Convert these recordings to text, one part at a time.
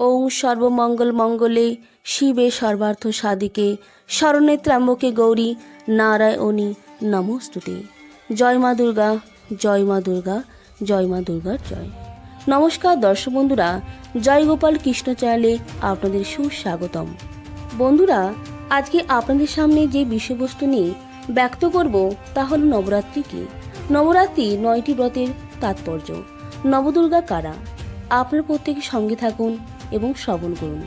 ওং সর্বমঙ্গল মঙ্গলে শিবে সর্বার্থ সাদিকে শরণে ত্র্যম্বকে গৌরী নারায়ণী নমস্তুতে। জয় মা দুর্গা, জয় মা দুর্গা, জয় মা দুর্গার জয়। নমস্কার দর্শক বন্ধুরা, জয় গোপাল কৃষ্ণ চ্যানেলে আপনাদের সুস্বাগতম। বন্ধুরা, আজকে আপনাদের সামনে যে বিষয়বস্তু নিয়ে ব্যক্ত করব তা হল নবরাত্রি কি? নবরাত্রি নয়টি ব্রতের তাৎপর্য। নবদুর্গা কারা? আপনার প্রত্যেকের সঙ্গে থাকুন। এবং শ্রবণ করুন।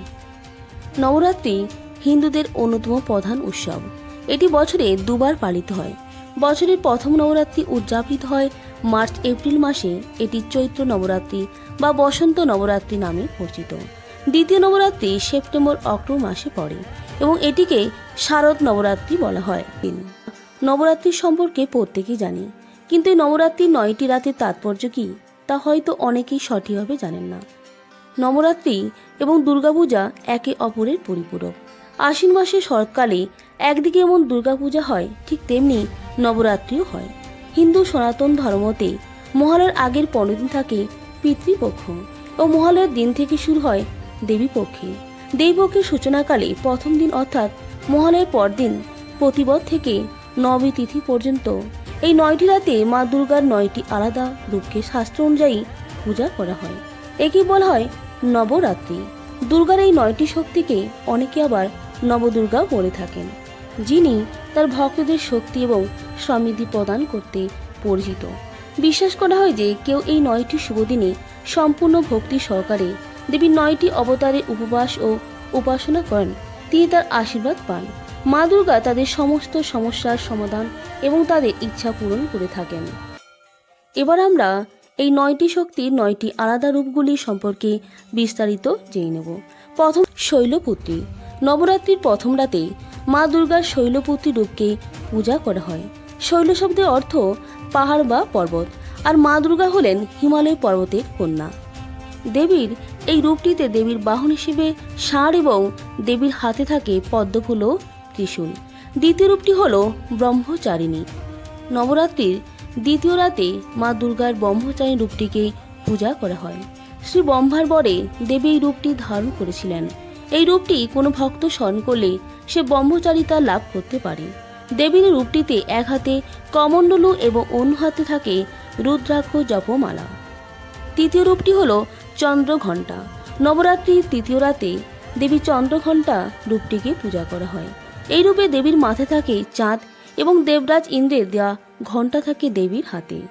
নবরাত্রি হিন্দুদের অন্যতম প্রধান উৎসব। এটি বছরে দুবার পালিত হয়। বছরের প্রথম নবরাত্রি উদযাপিত হয় মার্চ, এপ্রিল মাসে। এটি চৈত্র নবরাত্রি বা বসন্ত নবরাত্রি নামে পরিচিত। দ্বিতীয় নবরাত্রি সেপ্টেম্বর, অক্টোবর মাসে পড়ে এবং এটিকে শারদ নবরাত্রি বলা হয়। নবরাত্রি সম্পর্কে প্রত্যেকেই জানি। কিন্তু এই নবরাত্রির নয়টি রাতের তাৎপর্য কি? তা হয়তো অনেকেই সঠিকভাবে জানেন না। নবরাত্রি এবং দুর্গাপূজা একে অপরের পরিপূরক। আশ্বিন মাসে শরৎকালে একদিকে যেমন দুর্গাপূজা হয়, ঠিক তেমনি নবরাত্রিও হয়। হিন্দু সনাতন ধর্মতে মহালয়ার আগের পনেরো দিন থাকে পিতৃপক্ষ ও মহালয়ার দিন থেকে শুরু হয় দেবীপক্ষে দেবীপক্ষের সূচনাকালে প্রথম দিন অর্থাৎ মহালয়ের পরদিন প্রতিবদ থেকে নবমী তিথি পর্যন্ত। এই নয়টি রাতে মা দুর্গার নয়টি আলাদা রূপকে শাস্ত্র অনুযায়ী পূজা করা হয়। একে বলা হয় নবরাত্রি। দুর্গার এই নয়টি শক্তিকে অনেকে আবার নবদুর্গাও বলে থাকেন, যিনি তার ভক্তদের শক্তি এবং সমৃদ্ধি প্রদান করতে পরিচিত। বিশ্বাস করা হয় যে কেউ এই নয়টি শুভ দিনে সম্পূর্ণ ভক্তি সহকারে দেবীর নয়টি অবতারে উপবাস ও উপাসনা করেন, তিনি তার আশীর্বাদ পান। মা দুর্গা তাদের সমস্ত সমস্যার সমাধান এবং তাদের ইচ্ছা পূরণ করে থাকেন। এবার আমরা এই নয়টি শক্তির নয়টি আলাদা রূপগুলি সম্পর্কে বিস্তারিত জেনে নেব। প্রথম শৈলপুত্রী। নবরাত্রির প্রথম রাতে মা দুর্গার শৈলপুত্রী রূপকে পূজা করা হয়। শৈল শব্দের অর্থ পাহাড় বা পর্বত, আর মা দুর্গা হলেন হিমালয় পর্বতের কন্যা। দেবীর এই রূপটিতে দেবীর বাহন হিসেবে ষাঁড় এবং দেবীর হাতে থাকে পদ্মফুল ও ত্রিশূল। দ্বিতীয় রূপটি হল ব্রহ্মচারিণী। নবরাত্রির দ্বিতীয় রাতে মা দুর্গার ব্রহ্মচারী রূপটিকে পূজা করা হয়। শ্রী ব্রহ্মার বরে দেবী এই রূপটি ধারণ করেছিলেন। এই রূপটি কোনো ভক্ত স্মরণ করলে সে ব্রহ্মচারিতা লাভ করতে পারে। দেবীর রূপটিতে এক হাতে কমণ্ডলু এবং অন্য হাতে থাকে রুদ্রাক্ষ জপমালা। তৃতীয় রূপটি হল চন্দ্রঘণ্টা। নবরাত্রির তৃতীয় রাতে দেবী চন্দ্রঘণ্টা রূপটিকে পূজা করা হয়। এই রূপে দেবীর মাথায় থাকে চাঁদ এবং দেবরাজ ইন্দ্রের দেওয়া ঘণ্টা থাকে দেবীর হাতে।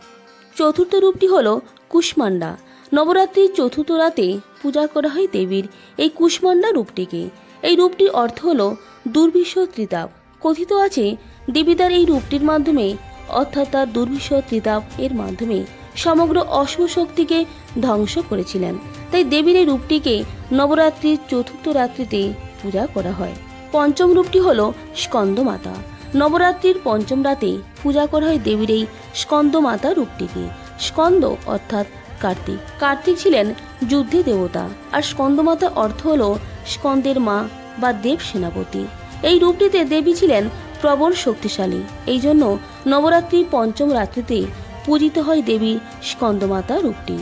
চতুর্থ রূপটি হল কুষ্মান্ডা নবরাত্রির চতুর্থ রাতে পূজা করা হয় দেবীর এই কুষ্মান্ডা রূপটিকে। এই রূপটির অর্থ হল দুর্বিষ ত্রিতাপ। কথিত আছে, দেবীদার এই রূপটির মাধ্যমে, অর্থাৎ তার দুর্বিষ ত্রিতাপ এর মাধ্যমে সমগ্র অশুভ শক্তিকে ধ্বংস করেছিলেন। তাই দেবীর এই রূপটিকে নবরাত্রির চতুর্থ রাত্রিতে পূজা করা হয়। পঞ্চম রূপটি হল স্কন্দমাতা। নবরাত্রির পঞ্চম রাতে পূজা করা হয় দেবীর এই স্কন্দমাতা রূপটিকে। স্কন্দ অর্থাৎ কার্তিক। কার্তিক ছিলেন যুদ্ধে দেবতা। আর স্কন্দমাতা অর্থ হল স্কন্দের মা বা দেব সেনাপতি। এই রূপটিতে দেবী ছিলেন প্রবল শক্তিশালী। এই জন্য নবরাত্রি পঞ্চম রাত্রিতে পূজিত হয় দেবীর স্কন্দমাতা রূপটি।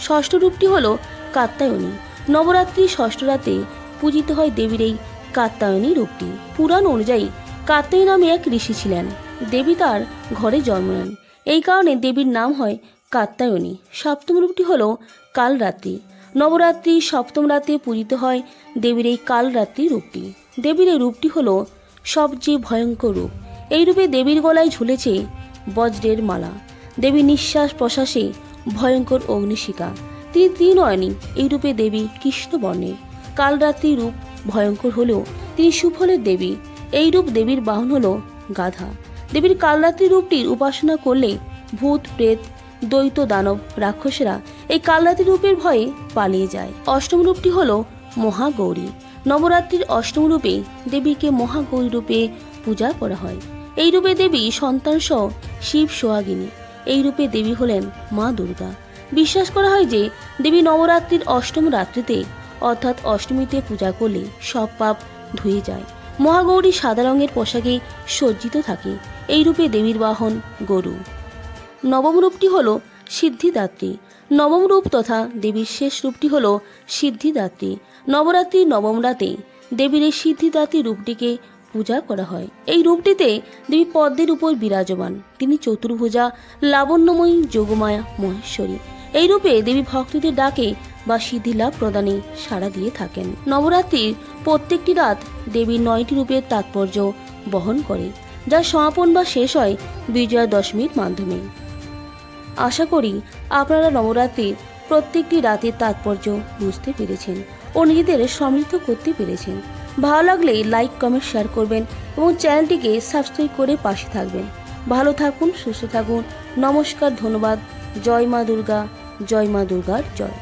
ষষ্ঠ রূপটি হল কাত্তায়নী নবরাত্রি ষষ্ঠ রাতে পূজিত হয় দেবীর এই কাত্তায়নী রূপটি। পুরাণ অনুযায়ী কাত্তায়ী নামে এক ঋষি ছিলেন। দেবী তার ঘরে জন্ম নেন। এই কারণে দেবীর নাম হয় কাত্তায়নী। সপ্তম রূপটি হল কালরাত্রি। নবরাত্রি, সপ্তম রাতে পূজিত হয় দেবীর এই কালরাত্রি রূপটি। দেবীর এই রূপটি হল সবচেয়ে ভয়ঙ্কর রূপ। এই রূপে দেবীর গলায় ঝুলেছে বজ্রের মালা। দেবী নিঃশ্বাস প্রশ্বাসে ভয়ঙ্কর অগ্নিশিকা তিনি ত্রিনয়নী। এই রূপে দেবী কৃষ্ণবর্ণের। কালরাত্রি রূপ ভয়ঙ্কর হলেও তিনি সুফলের দেবী। এই রূপ দেবীর বাহন হল গাধা। দেবীর কালরাত্রি রূপটির উপাসনা করলে ভূত, প্রেত, দ্বৈত, দানব, রাক্ষসেরা এই কালরাত্রি রূপের ভয়ে পালিয়ে যায়। অষ্টম রূপটি হল মহাগৌরী। নবরাত্রির অষ্টম রূপে দেবীকে মহাগৌরী রূপে পূজা করা হয়। এই রূপে দেবী সন্তান সহ শিব সোহাগিনী। এই রূপে দেবী হলেন মা দুর্গা। বিশ্বাস করা হয় যে দেবী নবরাত্রির অষ্টম রাত্রিতে অর্থাৎ অষ্টমীতে পূজা করলে সব পাপ ধুয়ে যায়। মহাগৌরী সাদা রঙের পোশাকে সজ্জিত থাকে। এই রূপে দেবীর বাহন গরু। নবম রূপটি হল সিদ্ধিদাত্রী। নবম রূপ তথা দেবীর শেষ রূপটি হল সিদ্ধিদাত্রী। নবরাত্রি নবম রাতে দেবীর এই সিদ্ধিদাত্রী রূপটিকে পূজা করা হয়। এই রূপটিতে দেবী পদ্মের উপর বিরাজমান। তিনি চতুর্ভুজা, লাবণ্যময়ী, যোগমায়া, মহেশ্বরী। এই রূপে দেবী ভক্তদের ডাকে বা লাভ প্রদানে সাড়া দিয়ে থাকেন। নবরাত্রির প্রত্যেকটি রাত দেবীর নয়টি রূপের তাৎপর্য বহন করে যার সমাপন বা শেষ হয় বিজয়া দশমীর মাধ্যমে। আশা করি আপনারা নবরাত্রির প্রত্যেকটি রাতের তাৎপর্য বুঝতে পেরেছেন ও নিজেদের সমৃদ্ধ করতে পেরেছেন। ভালো লাগলে লাইক, কমেন্ট, শেয়ার করবেন এবং চ্যানেলটিকে সাবস্ক্রাইব করে পাশে থাকবেন। ভালো থাকুন, সুস্থ থাকুন। নমস্কার, ধন্যবাদ। জয় মা দুর্গা, জয় মা দুর্গার জয়।